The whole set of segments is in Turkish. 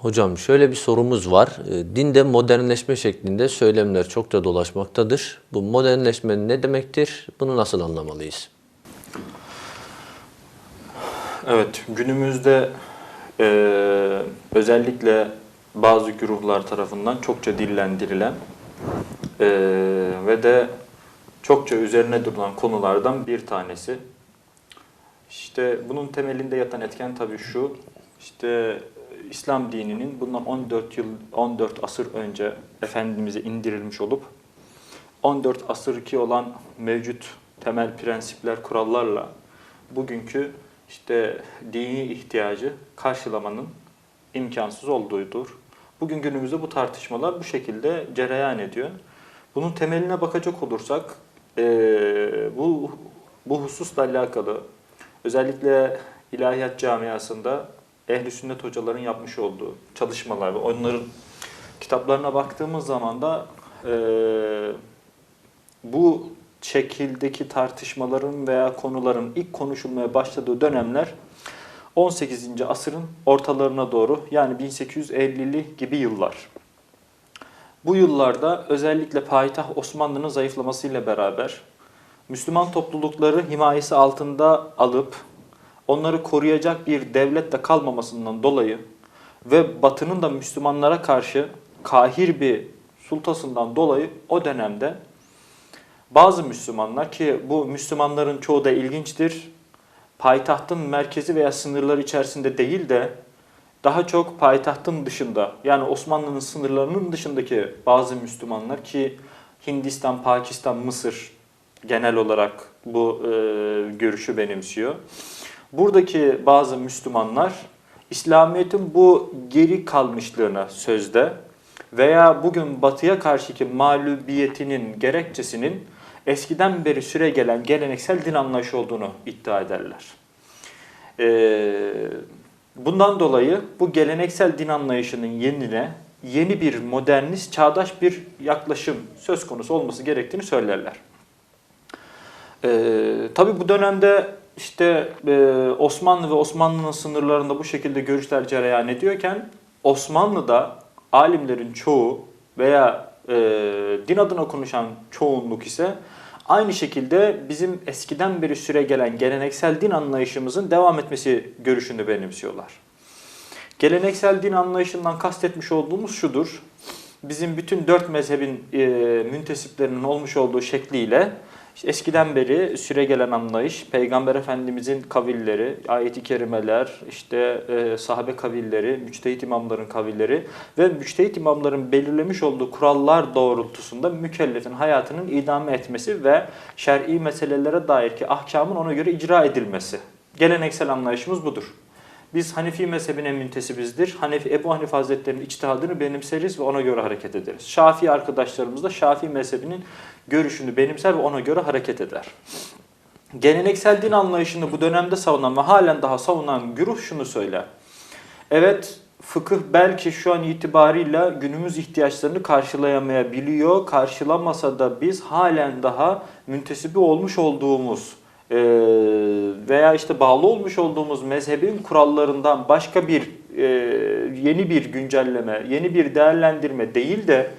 Hocam şöyle bir sorumuz var. E, Dinde modernleşme şeklinde söylemler çokça dolaşmaktadır. Bu modernleşme ne demektir? Bunu nasıl anlamalıyız? Evet, günümüzde eee, özellikle bazı güruhlar tarafından çokça dillendirilen eee, ve de çokça üzerine durulan konulardan bir tanesi. İşte bunun temelinde yatan etken tabii şu, işte İslam dininin bundan 14 yıl, 14 asır önce Efendimiz'e indirilmiş olup 14 asırki olan mevcut temel prensipler, kurallarla bugünkü işte dini ihtiyacı karşılamanın imkansız olduğudur. Bugün günümüzde bu tartışmalar bu şekilde cereyan ediyor. Bunun temeline bakacak olursak eee, bu bu hususla alakalı özellikle ilahiyat camiasında ehli sünnet hocaların yapmış olduğu çalışmalar ve onların kitaplarına baktığımız zaman da eee, bu şekildeki tartışmaların veya konuların ilk konuşulmaya başladığı dönemler 18. asırın ortalarına doğru yani 1850'li gibi yıllar. Bu yıllarda özellikle payitaht Osmanlı'nın zayıflamasıyla beraber Müslüman toplulukları himayesi altında alıp onları koruyacak bir devlette kalmamasından dolayı ve Batı'nın da Müslümanlara karşı kahir bir sultasından dolayı o dönemde bazı Müslümanlar ki bu Müslümanların çoğu da ilginçtir. Payitahtın merkezi veya sınırları içerisinde değil de daha çok payitahtın dışında yani Osmanlı'nın sınırlarının dışındaki bazı Müslümanlar ki Hindistan, Pakistan, Mısır genel olarak bu e, görüşü benimsiyor. Buradaki bazı Müslümanlar İslamiyet'in bu geri kalmışlığına sözde veya bugün batıya karşıki mağlubiyetinin gerekçesinin eskiden beri süre gelen geleneksel din anlayışı olduğunu iddia ederler. Ee, bundan dolayı bu geleneksel din anlayışının yenine yeni bir modernist, çağdaş bir yaklaşım söz konusu olması gerektiğini söylerler. Ee, tabii bu dönemde işte e, Osmanlı ve Osmanlı'nın sınırlarında bu şekilde görüşler cereyan ediyorken Osmanlı'da alimlerin çoğu veya e, din adına konuşan çoğunluk ise aynı şekilde bizim eskiden beri süre gelen geleneksel din anlayışımızın devam etmesi görüşünü benimsiyorlar. Geleneksel din anlayışından kastetmiş olduğumuz şudur. Bizim bütün dört mezhebin e, müntesiplerinin olmuş olduğu şekliyle işte eskiden beri süre gelen anlayış, Peygamber Efendimizin kavilleri, ayeti kerimeler, işte e, sahabe kavilleri, müçtehit imamların kavilleri ve müçtehit imamların belirlemiş olduğu kurallar doğrultusunda mükellefin hayatının idame etmesi ve şer'i meselelere dair ki ahkamın ona göre icra edilmesi. Geleneksel anlayışımız budur. Biz Hanefi mezhebine müntesibizdir. Hanefi, Ebu Hanife Hazretleri'nin içtihadını benimseriz ve ona göre hareket ederiz. Şafii arkadaşlarımız da Şafii mezhebinin görüşünü benimser ve ona göre hareket eder. Geleneksel din anlayışını bu dönemde savunan ve halen daha savunan güruh şunu söyler. Evet fıkıh belki şu an itibarıyla günümüz ihtiyaçlarını karşılayamayabiliyor. Karşılamasa da biz halen daha müntesibi olmuş olduğumuz e, veya işte bağlı olmuş olduğumuz mezhebin kurallarından başka bir e, yeni bir güncelleme, yeni bir değerlendirme değil de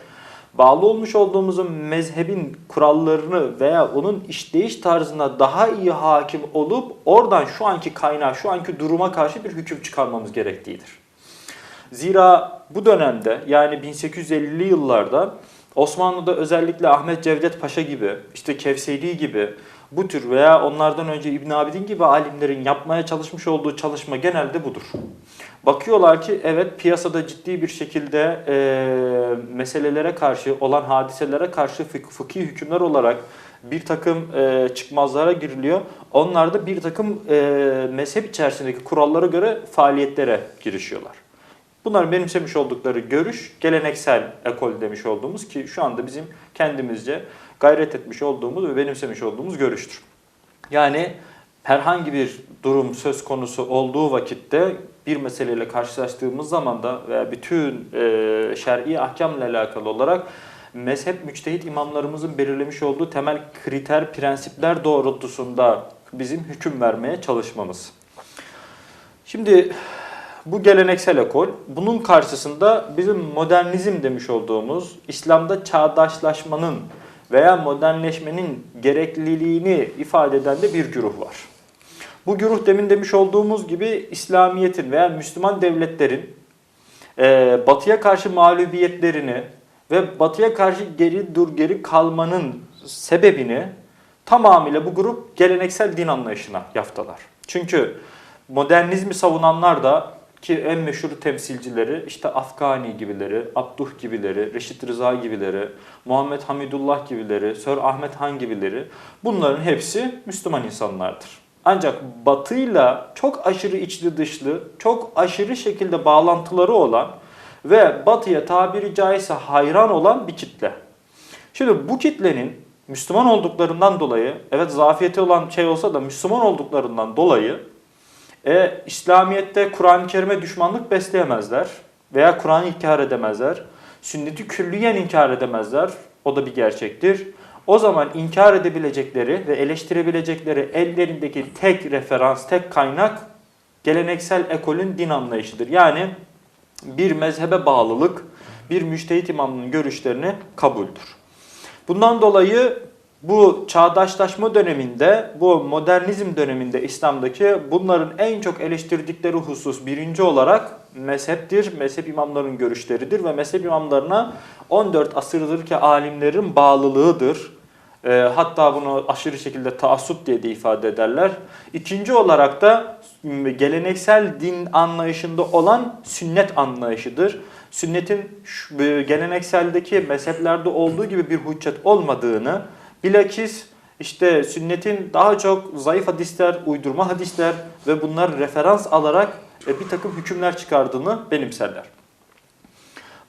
bağlı olmuş olduğumuzun mezhebin kurallarını veya onun işleyiş tarzına daha iyi hakim olup oradan şu anki kaynağı, şu anki duruma karşı bir hüküm çıkarmamız gerektiğidir. Zira bu dönemde yani 1850'li yıllarda Osmanlı'da özellikle Ahmet Cevdet Paşa gibi, işte Kevseri gibi bu tür veya onlardan önce İbn Abidin gibi alimlerin yapmaya çalışmış olduğu çalışma genelde budur. Bakıyorlar ki evet piyasada ciddi bir şekilde e, meselelere karşı olan hadiselere karşı fık, fıkhi hükümler olarak bir takım e, çıkmazlara giriliyor. Onlar da bir takım e, mezhep içerisindeki kurallara göre faaliyetlere girişiyorlar. Bunlar benimsemiş oldukları görüş geleneksel ekol demiş olduğumuz ki şu anda bizim kendimizce gayret etmiş olduğumuz ve benimsemiş olduğumuz görüştür. Yani herhangi bir durum söz konusu olduğu vakitte bir meseleyle karşılaştığımız zaman da veya bütün e, şer'i ahkamla alakalı olarak mezhep müçtehit imamlarımızın belirlemiş olduğu temel kriter, prensipler doğrultusunda bizim hüküm vermeye çalışmamız. Şimdi Bu geleneksel ekol. Bunun karşısında bizim modernizm demiş olduğumuz İslam'da çağdaşlaşmanın veya modernleşmenin gerekliliğini ifade eden de bir güruh var. Bu güruh demin demiş olduğumuz gibi İslamiyet'in veya Müslüman devletlerin e, batıya karşı mağlubiyetlerini ve batıya karşı geri dur geri kalmanın sebebini tamamıyla bu grup geleneksel din anlayışına yaftalar. Çünkü modernizmi savunanlar da ki en meşhur temsilcileri işte Afgani gibileri, Abduh gibileri, Reşit Rıza gibileri, Muhammed Hamidullah gibileri, Sir Ahmet Han gibileri bunların hepsi Müslüman insanlardır. Ancak batıyla çok aşırı içli dışlı, çok aşırı şekilde bağlantıları olan ve batıya tabiri caizse hayran olan bir kitle. Şimdi bu kitlenin Müslüman olduklarından dolayı, evet zafiyeti olan şey olsa da Müslüman olduklarından dolayı e, İslamiyet'te Kur'an-ı Kerim'e düşmanlık besleyemezler veya Kur'an'ı inkar edemezler. Sünneti külliyen inkar edemezler. O da bir gerçektir. O zaman inkar edebilecekleri ve eleştirebilecekleri ellerindeki tek referans, tek kaynak geleneksel ekolün din anlayışıdır. Yani bir mezhebe bağlılık, bir müştehit imamının görüşlerini kabuldür. Bundan dolayı bu çağdaşlaşma döneminde, bu modernizm döneminde İslam'daki bunların en çok eleştirdikleri husus birinci olarak mezheptir, mezhep imamlarının görüşleridir ve mezhep imamlarına 14 asırdır ki alimlerin bağlılığıdır. E, hatta bunu aşırı şekilde taassup diye de ifade ederler. İkinci olarak da geleneksel din anlayışında olan sünnet anlayışıdır. Sünnetin şu- e, gelenekseldeki mezheplerde olduğu gibi bir hüccet olmadığını, bilakis işte sünnetin daha çok zayıf hadisler, uydurma hadisler ve bunlar referans alarak e, bir takım hükümler çıkardığını benimserler.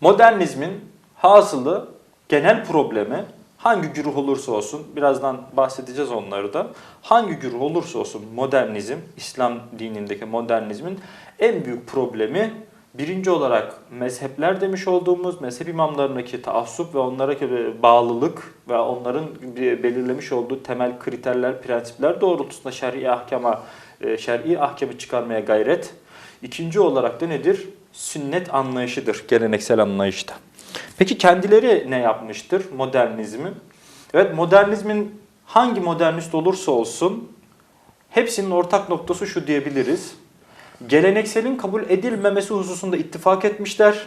Modernizmin hasılı genel problemi hangi güruh olursa olsun, birazdan bahsedeceğiz onları da, hangi güruh olursa olsun modernizm, İslam dinindeki modernizmin en büyük problemi birinci olarak mezhepler demiş olduğumuz mezhep imamlarındaki taassup ve onlara bağlılık ve onların belirlemiş olduğu temel kriterler, prensipler doğrultusunda şer'i ahkama, e, şer'i ahkamı çıkarmaya gayret. İkinci olarak da nedir? Sünnet anlayışıdır geleneksel anlayışta. Peki kendileri ne yapmıştır modernizmin? Evet modernizmin hangi modernist olursa olsun hepsinin ortak noktası şu diyebiliriz. Gelenekselin kabul edilmemesi hususunda ittifak etmişler.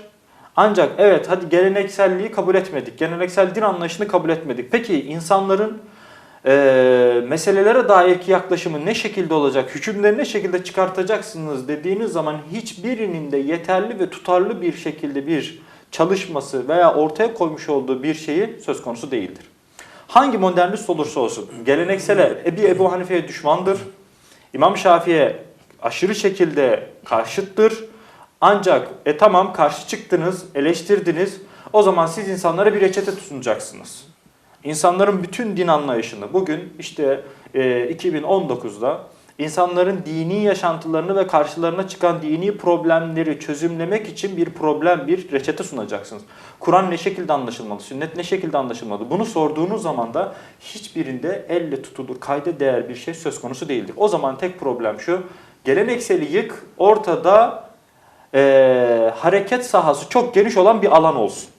Ancak evet hadi gelenekselliği kabul etmedik. Geleneksel din anlayışını kabul etmedik. Peki insanların e, meselelere dairki yaklaşımı ne şekilde olacak, hükümleri ne şekilde çıkartacaksınız dediğiniz zaman hiçbirinin de yeterli ve tutarlı bir şekilde bir çalışması veya ortaya koymuş olduğu bir şeyi söz konusu değildir. Hangi modernist olursa olsun geleneksele Ebi Ebu Hanife'ye düşmandır. İmam Şafii'ye aşırı şekilde karşıttır. Ancak e tamam karşı çıktınız, eleştirdiniz. O zaman siz insanlara bir reçete sunacaksınız. İnsanların bütün din anlayışını bugün işte e, 2019'da insanların dini yaşantılarını ve karşılarına çıkan dini problemleri çözümlemek için bir problem, bir reçete sunacaksınız. Kur'an ne şekilde anlaşılmalı, sünnet ne şekilde anlaşılmalı? Bunu sorduğunuz zaman da hiçbirinde elle tutulur, kayda değer bir şey söz konusu değildir. O zaman tek problem şu, gelenekseli yık, ortada e, hareket sahası çok geniş olan bir alan olsun.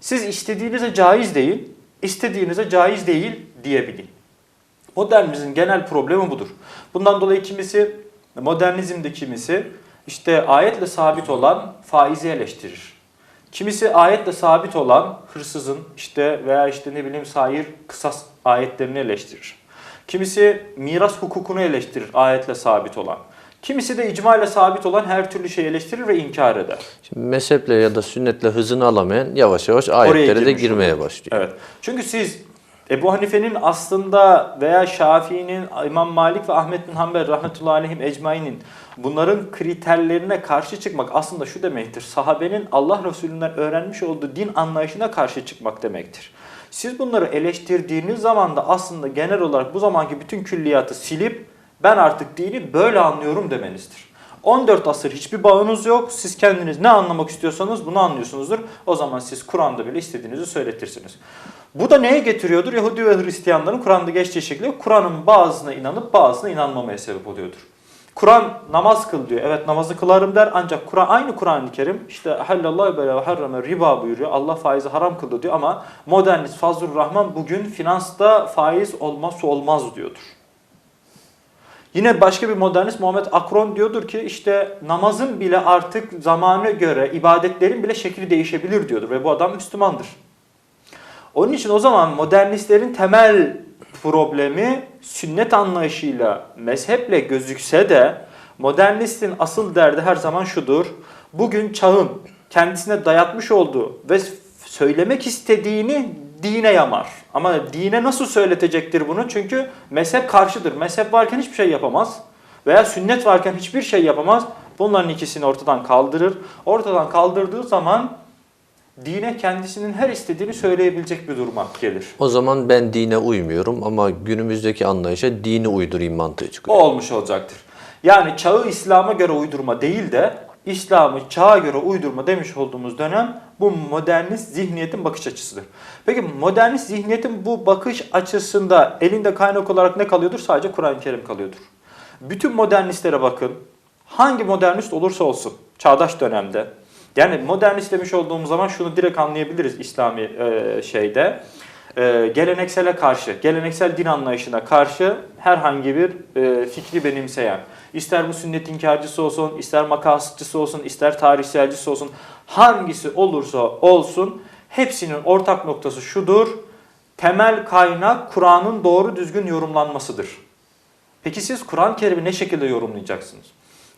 Siz istediğinize caiz değil, istediğinize caiz değil diyebilin. Modernizmin genel problemi budur. Bundan dolayı kimisi, modernizmde kimisi işte ayetle sabit olan faizi eleştirir. Kimisi ayetle sabit olan hırsızın işte veya işte ne bileyim sair kısas ayetlerini eleştirir. Kimisi miras hukukunu eleştirir ayetle sabit olan. Kimisi de icma ile sabit olan her türlü şeyi eleştirir ve inkar eder. Şimdi mezheple ya da sünnetle hızını alamayan yavaş yavaş ayetlere de girmeye oluyor. başlıyor. Evet. Çünkü siz Ebu Hanife'nin aslında veya Şafii'nin, İmam Malik ve Ahmet bin Hanbel rahmetullahi aleyhim ecmainin bunların kriterlerine karşı çıkmak aslında şu demektir. Sahabenin Allah Resulü'nden öğrenmiş olduğu din anlayışına karşı çıkmak demektir. Siz bunları eleştirdiğiniz zaman da aslında genel olarak bu zamanki bütün külliyatı silip ben artık dini böyle anlıyorum demenizdir. 14 asır hiçbir bağınız yok. Siz kendiniz ne anlamak istiyorsanız bunu anlıyorsunuzdur. O zaman siz Kur'an'da bile istediğinizi söyletirsiniz. Bu da neye getiriyordur? Yahudi ve Hristiyanların Kur'an'da geçtiği şekilde Kur'an'ın bazısına inanıp bazısına inanmamaya sebep oluyordur. Kur'an namaz kıl diyor. Evet namazı kılarım der ancak Kur'an aynı Kur'an-ı Kerim işte hallallahu böyle ve harrame riba buyuruyor. Allah faizi haram kıldı diyor ama modernist Fazlur Rahman bugün finansta faiz olmazsa olmaz diyordur. Yine başka bir modernist Muhammed Akron diyordur ki işte namazın bile artık zamana göre ibadetlerin bile şekli değişebilir diyordur ve bu adam Müslümandır. Onun için o zaman modernistlerin temel problemi sünnet anlayışıyla, mezheple gözükse de modernistin asıl derdi her zaman şudur. Bugün çağın kendisine dayatmış olduğu ve söylemek istediğini dine yamar. Ama dine nasıl söyletecektir bunu? Çünkü mezhep karşıdır. Mezhep varken hiçbir şey yapamaz. Veya sünnet varken hiçbir şey yapamaz. Bunların ikisini ortadan kaldırır. Ortadan kaldırdığı zaman dine kendisinin her istediğini söyleyebilecek bir duruma gelir. O zaman ben dine uymuyorum ama günümüzdeki anlayışa dini uydurayım mantığı O çıkıyor. olmuş olacaktır. Yani çağı İslam'a göre uydurma değil de İslam'ı çağa göre uydurma demiş olduğumuz dönem bu modernist zihniyetin bakış açısıdır. Peki modernist zihniyetin bu bakış açısında elinde kaynak olarak ne kalıyordur? Sadece Kur'an-ı Kerim kalıyordur. Bütün modernistlere bakın. Hangi modernist olursa olsun çağdaş dönemde. Yani modernist demiş olduğumuz zaman şunu direkt anlayabiliriz İslami e, şeyde. E, geleneksele karşı, geleneksel din anlayışına karşı herhangi bir e, fikri benimseyen, ister bu sünnet inkarcısı olsun, ister makasıtçısı olsun, ister tarihselcisi olsun, hangisi olursa olsun hepsinin ortak noktası şudur. Temel kaynak Kur'an'ın doğru düzgün yorumlanmasıdır. Peki siz Kur'an-ı Kerim'i ne şekilde yorumlayacaksınız?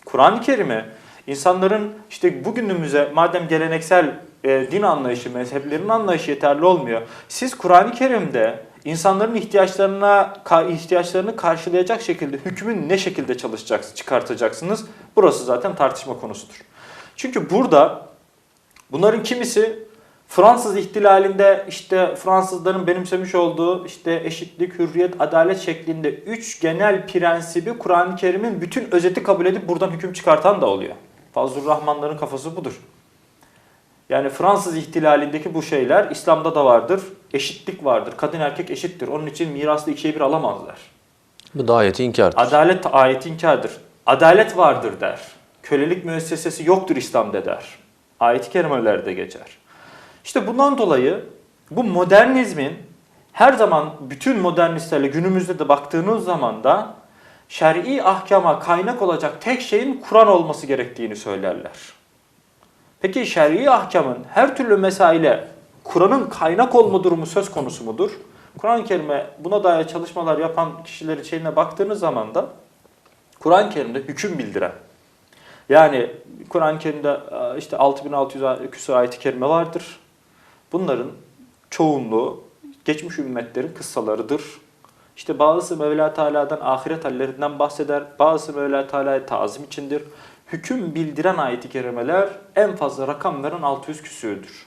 Kur'an-ı Kerim'i insanların işte bugünümüze madem geleneksel e, din anlayışı, mezheplerin anlayışı yeterli olmuyor. Siz Kur'an-ı Kerim'de insanların ihtiyaçlarına ihtiyaçlarını karşılayacak şekilde hükmün ne şekilde çalışacaksınız, çıkartacaksınız? Burası zaten tartışma konusudur. Çünkü burada bunların kimisi Fransız ihtilalinde işte Fransızların benimsemiş olduğu işte eşitlik, hürriyet, adalet şeklinde üç genel prensibi Kur'an-ı Kerim'in bütün özeti kabul edip buradan hüküm çıkartan da oluyor. Fazlur Rahmanların kafası budur. Yani Fransız ihtilalindeki bu şeyler İslam'da da vardır. Eşitlik vardır. Kadın erkek eşittir. Onun için miraslı ikiye bir alamazlar. Bu da ayeti inkardır. Adalet ayet inkardır. Adalet vardır der. Kölelik müessesesi yoktur İslam'da der. Ayet-i kerimelerde geçer. İşte bundan dolayı bu modernizmin her zaman bütün modernistlerle günümüzde de baktığınız zaman da şer'i ahkama kaynak olacak tek şeyin Kur'an olması gerektiğini söylerler. Peki şer'i ahkamın her türlü mesaile Kur'an'ın kaynak olma durumu söz konusu mudur? Kur'an-ı Kerim'e buna dair çalışmalar yapan kişilerin şeyine baktığınız zaman da Kur'an-ı Kerim'de hüküm bildiren yani Kur'an-ı Kerim'de e, işte 6600 küsur ayet-i kerime vardır. Bunların çoğunluğu geçmiş ümmetlerin kıssalarıdır. İşte bazısı Mevla Teala'dan ahiret hallerinden bahseder. Bazısı Mevla Teala'ya tazim içindir. Hüküm bildiren ayet-i kerimeler en fazla rakam veren 600 küsürdür.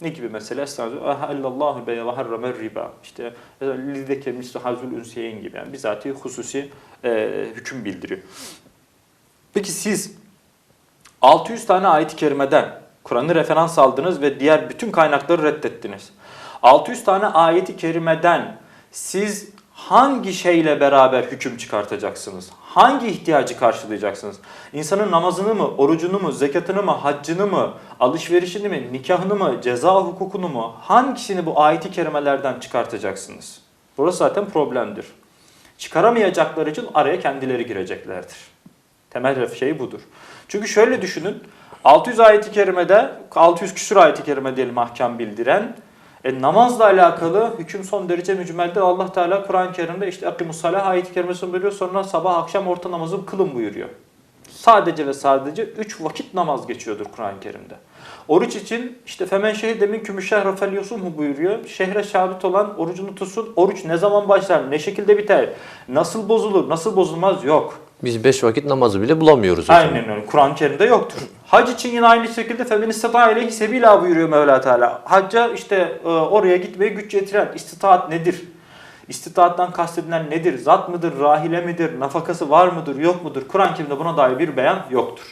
Ne gibi mesela? Estağfirullah. beye ve harramer riba. İşte lideke misli hazul ünseyin gibi. Yani bizatihi hususi e, hüküm bildiriyor. Peki siz 600 tane ayet-i kerimeden Kur'an'ı referans aldınız ve diğer bütün kaynakları reddettiniz. 600 tane ayet-i kerimeden siz hangi şeyle beraber hüküm çıkartacaksınız? Hangi ihtiyacı karşılayacaksınız? İnsanın namazını mı, orucunu mu, zekatını mı, haccını mı, alışverişini mi, nikahını mı, ceza hukukunu mu? Hangisini bu ayet-i kerimelerden çıkartacaksınız? Burası zaten problemdir. Çıkaramayacakları için araya kendileri gireceklerdir. Temel şey budur. Çünkü şöyle düşünün. 600 ayet-i kerimede, 600 küsur ayet-i kerime diyelim ahkam bildiren, e, namazla alakalı hüküm son derece mücmeldir. Allah Teala Kur'an-ı Kerim'de işte akimus salah ayet-i kerimesini buyuruyor. Sonra sabah akşam orta namazı kılın buyuruyor. Sadece ve sadece 3 vakit namaz geçiyordur Kur'an-ı Kerim'de. Oruç için işte femen şehide min kümüşşehre fel yusumhu buyuruyor. Şehre şahit olan orucunu tutsun. Oruç ne zaman başlar, ne şekilde biter, nasıl bozulur, nasıl bozulmaz yok. Biz beş vakit namazı bile bulamıyoruz. hocam. Aynen öyle. Kur'an-ı Kerim'de yoktur. Hac için yine aynı şekilde femen istata ileyhi sebila buyuruyor Mevla Teala. Hacca işte e, oraya gitmeye güç yetiren istitaat nedir? İstitaattan kastedilen nedir? Zat mıdır, rahile midir, nafakası var mıdır, yok mudur? Kur'an-ı Kerim'de buna dair bir beyan yoktur.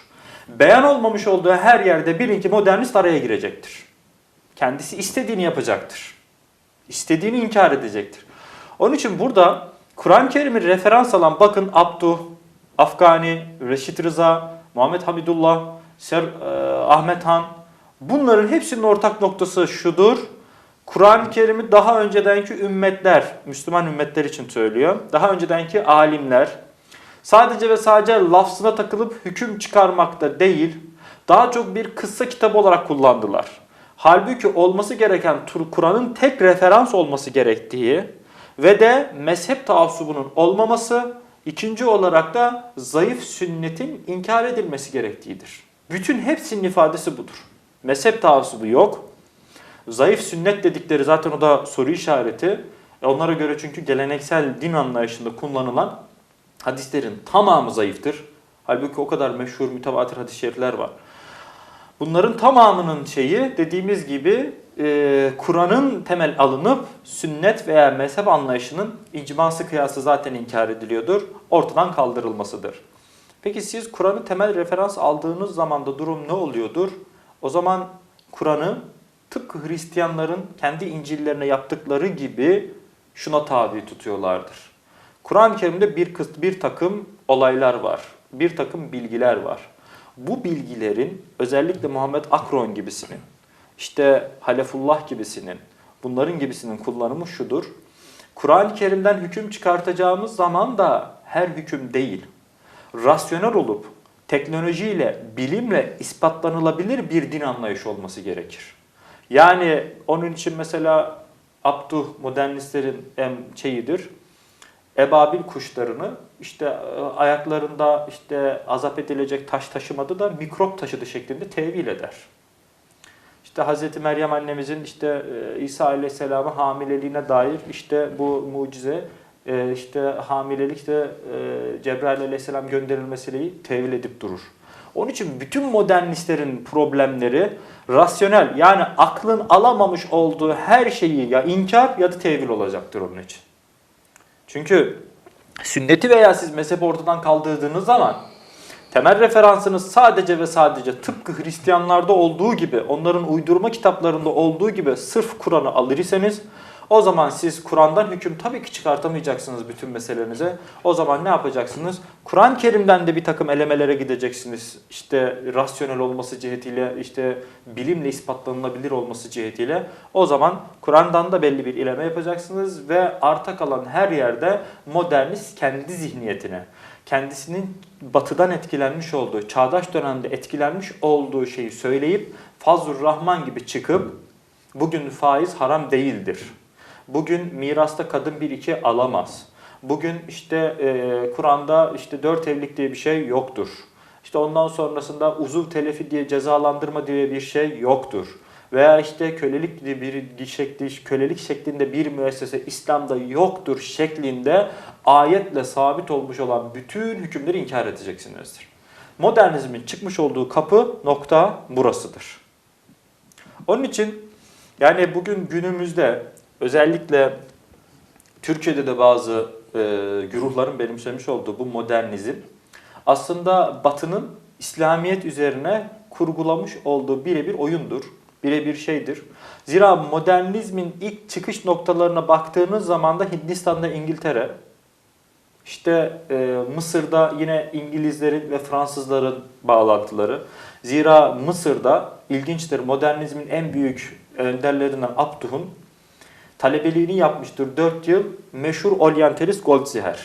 Beyan olmamış olduğu her yerde bilin ki modernist araya girecektir. Kendisi istediğini yapacaktır. İstediğini inkar edecektir. Onun için burada Kur'an-ı Kerim'i referans alan bakın Abduh, Afgani, Reşit Rıza, Muhammed Hamidullah, Ser, e, Ahmet Han bunların hepsinin ortak noktası şudur. Kur'an-ı Kerim'i daha öncedenki ümmetler, Müslüman ümmetler için söylüyor. Daha öncedenki alimler sadece ve sadece lafzına takılıp hüküm çıkarmakta değil, daha çok bir kıssa kitabı olarak kullandılar. Halbuki olması gereken Kur'an'ın tek referans olması gerektiği ve de mezhep taassubunun olmaması, ikinci olarak da zayıf sünnetin inkar edilmesi gerektiğidir. Bütün hepsinin ifadesi budur. Mezhep taassubu yok. Zayıf sünnet dedikleri zaten o da soru işareti. E onlara göre çünkü geleneksel din anlayışında kullanılan hadislerin tamamı zayıftır. Halbuki o kadar meşhur mütevatir hadis-i şerifler var. Bunların tamamının şeyi dediğimiz gibi e, Kur'an'ın temel alınıp sünnet veya mezhep anlayışının icması kıyası zaten inkar ediliyordur. Ortadan kaldırılmasıdır. Peki siz Kur'an'ı temel referans aldığınız zaman da durum ne oluyordur? O zaman Kur'an'ı tıpkı Hristiyanların kendi İncil'lerine yaptıkları gibi şuna tabi tutuyorlardır. Kur'an-ı Kerim'de bir, bir takım olaylar var, bir takım bilgiler var. Bu bilgilerin özellikle Muhammed Akron gibisinin, işte Halefullah gibisinin, bunların gibisinin kullanımı şudur. Kur'an-ı Kerim'den hüküm çıkartacağımız zaman da her hüküm değil, rasyonel olup teknolojiyle, bilimle ispatlanılabilir bir din anlayışı olması gerekir. Yani onun için mesela Abduh modernistlerin en şeyidir. Ebabil kuşlarını işte e, ayaklarında işte azap edilecek taş taşımadı da mikrop taşıdı şeklinde tevil eder. İşte Hz. Meryem annemizin işte e, İsa Aleyhisselam'a hamileliğine dair işte bu mucize e, işte hamilelikte e, Cebrail Aleyhisselam gönderilmesiyle tevil edip durur. Onun için bütün modernistlerin problemleri rasyonel yani aklın alamamış olduğu her şeyi ya inkar ya da tevil olacaktır onun için. Çünkü sünneti veya siz mezhebi ortadan kaldırdığınız zaman temel referansınız sadece ve sadece tıpkı Hristiyanlarda olduğu gibi onların uydurma kitaplarında olduğu gibi sırf Kur'an'ı alır iseniz o zaman siz Kur'an'dan hüküm tabii ki çıkartamayacaksınız bütün meselelerinize. O zaman ne yapacaksınız? Kur'an-ı Kerim'den de bir takım elemelere gideceksiniz. İşte rasyonel olması cihetiyle, işte bilimle ispatlanılabilir olması cihetiyle. O zaman Kur'an'dan da belli bir ileme yapacaksınız ve arta kalan her yerde modernist kendi zihniyetine, kendisinin batıdan etkilenmiş olduğu, çağdaş dönemde etkilenmiş olduğu şeyi söyleyip Fazlur Rahman gibi çıkıp bugün faiz haram değildir. Bugün mirasta kadın bir iki alamaz. Bugün işte e, Kur'an'da işte dört evlilik diye bir şey yoktur. İşte ondan sonrasında uzuv telefi diye cezalandırma diye bir şey yoktur. Veya işte kölelik diye bir şekli, kölelik şeklinde bir müessese İslam'da yoktur şeklinde ayetle sabit olmuş olan bütün hükümleri inkar edeceksinizdir. Modernizmin çıkmış olduğu kapı nokta burasıdır. Onun için yani bugün günümüzde özellikle Türkiye'de de bazı e, güruhların benimsemiş olduğu bu modernizm aslında Batı'nın İslamiyet üzerine kurgulamış olduğu birebir oyundur. Birebir şeydir. Zira modernizmin ilk çıkış noktalarına baktığınız zaman da Hindistan'da İngiltere, işte e, Mısır'da yine İngilizlerin ve Fransızların bağlantıları. Zira Mısır'da ilginçtir modernizmin en büyük önderlerinden Abduh'un talebeliğini yapmıştır 4 yıl meşhur oryantalist Goldziher.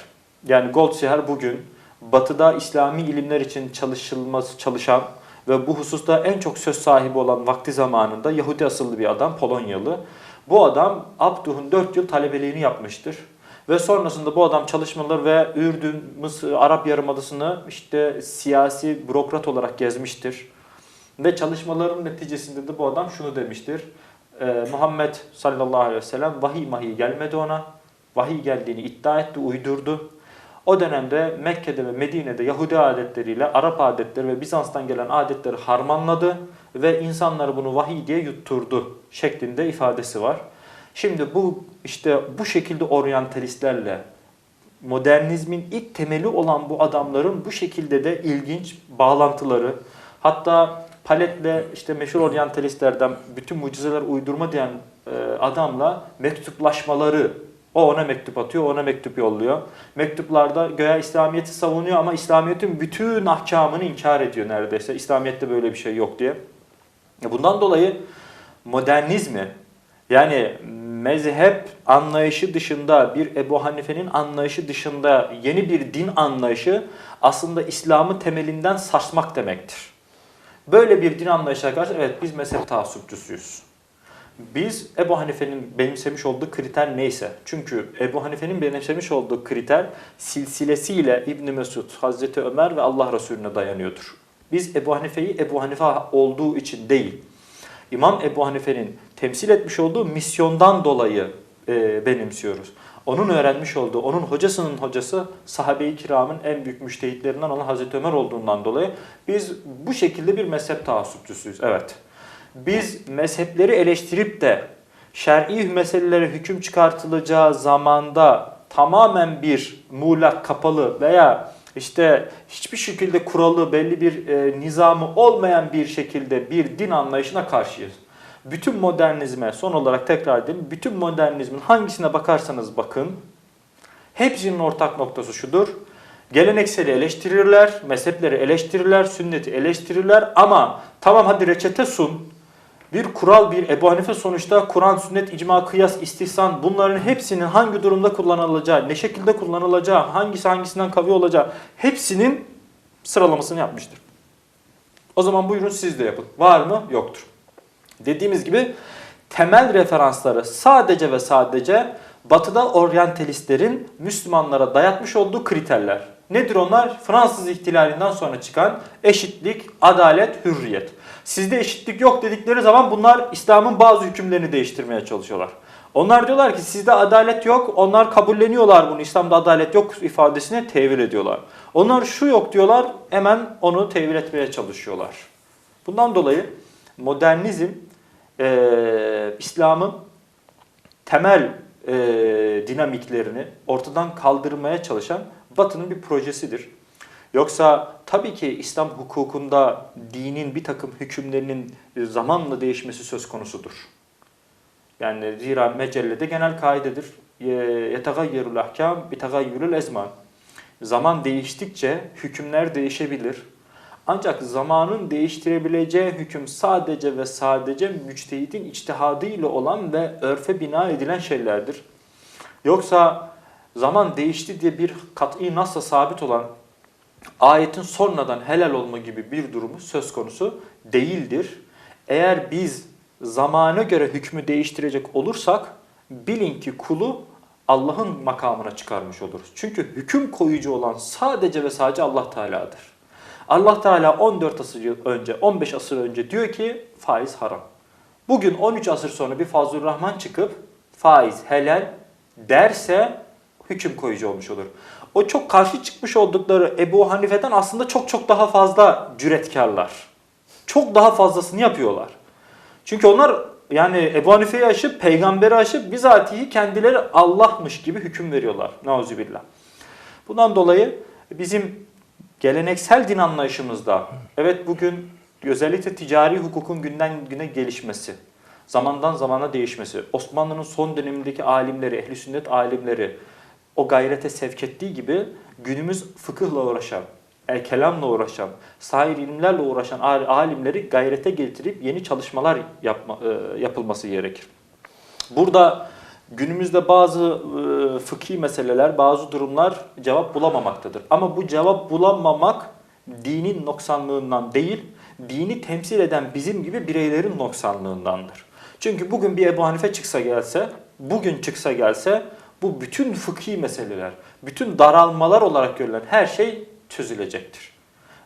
Yani Goldziher bugün batıda İslami ilimler için çalışılması çalışan ve bu hususta en çok söz sahibi olan vakti zamanında Yahudi asıllı bir adam Polonyalı. Bu adam Abduh'un 4 yıl talebeliğini yapmıştır. Ve sonrasında bu adam çalışmalar ve Ürdün, Mısır, Arap Yarımadası'nı işte siyasi bürokrat olarak gezmiştir. Ve çalışmaların neticesinde de bu adam şunu demiştir. Ee, Muhammed sallallahu aleyhi ve sellem vahiy mahiy gelmedi ona. Vahiy geldiğini iddia etti, uydurdu. O dönemde Mekke'de ve Medine'de Yahudi adetleriyle Arap adetleri ve Bizans'tan gelen adetleri harmanladı ve insanları bunu vahiy diye yutturdu şeklinde ifadesi var. Şimdi bu işte bu şekilde oryantalistlerle modernizmin ilk temeli olan bu adamların bu şekilde de ilginç bağlantıları hatta Palet'le işte meşhur oryantalistlerden bütün mucizeler uydurma diyen e, adamla mektuplaşmaları O ona mektup atıyor, ona mektup yolluyor. Mektuplarda göya İslamiyet'i savunuyor ama İslamiyet'in bütün ahkamını inkar ediyor neredeyse. İslamiyet'te böyle bir şey yok diye. E Bundan dolayı modernizmi yani mezhep anlayışı dışında bir Ebu Hanife'nin anlayışı dışında yeni bir din anlayışı aslında İslam'ı temelinden sarsmak demektir. Böyle bir din anlayışına karşı evet biz mezhep taassupçusuyuz. Biz Ebu Hanife'nin benimsemiş olduğu kriter neyse. Çünkü Ebu Hanife'nin benimsemiş olduğu kriter silsilesiyle İbn Mesud, Hazreti Ömer ve Allah Resulüne dayanıyordur. Biz Ebu Hanife'yi Ebu Hanife olduğu için değil, İmam Ebu Hanife'nin temsil etmiş olduğu misyondan dolayı e, benimsiyoruz. Onun öğrenmiş olduğu, onun hocasının hocası sahabe-i kiramın en büyük müştehitlerinden olan Hazreti Ömer olduğundan dolayı biz bu şekilde bir mezhep taassupçusuyuz. Evet. Biz mezhepleri eleştirip de şer'i meselelere hüküm çıkartılacağı zamanda tamamen bir muğlak kapalı veya işte hiçbir şekilde kuralı belli bir e, nizamı olmayan bir şekilde bir din anlayışına karşıyız. Bütün modernizme son olarak tekrar edelim. Bütün modernizmin hangisine bakarsanız bakın hepsinin ortak noktası şudur. Gelenekseli eleştirirler, mezhepleri eleştirirler, sünneti eleştirirler ama tamam hadi reçete sun. Bir kural, bir Ebu Hanife sonuçta Kur'an, sünnet, icma, kıyas, istihsan bunların hepsinin hangi durumda kullanılacağı, ne şekilde kullanılacağı, hangisi hangisinden kavi olacağı hepsinin sıralamasını yapmıştır. O zaman buyurun siz de yapın. Var mı? Yoktur. Dediğimiz gibi temel referansları sadece ve sadece Batı'da oryantalistlerin Müslümanlara dayatmış olduğu kriterler. Nedir onlar? Fransız ihtilalinden sonra çıkan eşitlik, adalet, hürriyet. Sizde eşitlik yok dedikleri zaman bunlar İslam'ın bazı hükümlerini değiştirmeye çalışıyorlar. Onlar diyorlar ki sizde adalet yok. Onlar kabulleniyorlar bunu. İslam'da adalet yok ifadesine tevil ediyorlar. Onlar şu yok diyorlar. Hemen onu tevil etmeye çalışıyorlar. Bundan dolayı modernizm e, İslam'ın temel e, dinamiklerini ortadan kaldırmaya çalışan Batı'nın bir projesidir. Yoksa tabii ki İslam hukukunda dinin bir takım hükümlerinin zamanla değişmesi söz konusudur. Yani zira mecellede genel kaidedir. Yetegayyerul ahkam bitegayyürül ezman. Zaman değiştikçe hükümler değişebilir. Ancak zamanın değiştirebileceği hüküm sadece ve sadece müçtehidin içtihadıyla olan ve örfe bina edilen şeylerdir. Yoksa zaman değişti diye bir kat'i nasla sabit olan ayetin sonradan helal olma gibi bir durumu söz konusu değildir. Eğer biz zamana göre hükmü değiştirecek olursak bilin ki kulu Allah'ın makamına çıkarmış oluruz. Çünkü hüküm koyucu olan sadece ve sadece Allah Teala'dır. Allah Teala 14 asır önce, 15 asır önce diyor ki faiz haram. Bugün 13 asır sonra bir Fazlur Rahman çıkıp faiz helal derse hüküm koyucu olmuş olur. O çok karşı çıkmış oldukları Ebu Hanife'den aslında çok çok daha fazla cüretkarlar. Çok daha fazlasını yapıyorlar. Çünkü onlar yani Ebu Hanife'yi aşıp, peygamberi aşıp bizatihi kendileri Allah'mış gibi hüküm veriyorlar. Nauzubillah. Bundan dolayı bizim geleneksel din anlayışımızda evet bugün özellikle ticari hukukun günden güne gelişmesi, zamandan zamana değişmesi, Osmanlı'nın son dönemindeki alimleri, ehli sünnet alimleri o gayrete sevk ettiği gibi günümüz fıkıhla uğraşan, el kelamla uğraşan, sair ilimlerle uğraşan alimleri gayrete getirip yeni çalışmalar yapma, e, yapılması gerekir. Burada günümüzde bazı e, fıkhi meseleler, bazı durumlar cevap bulamamaktadır. Ama bu cevap bulamamak dinin noksanlığından değil, dini temsil eden bizim gibi bireylerin noksanlığındandır. Çünkü bugün bir Ebu Hanife çıksa gelse, bugün çıksa gelse bu bütün fıkhi meseleler, bütün daralmalar olarak görülen her şey çözülecektir.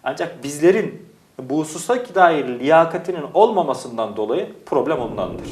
Ancak bizlerin bu hususa dair liyakatinin olmamasından dolayı problem ondandır.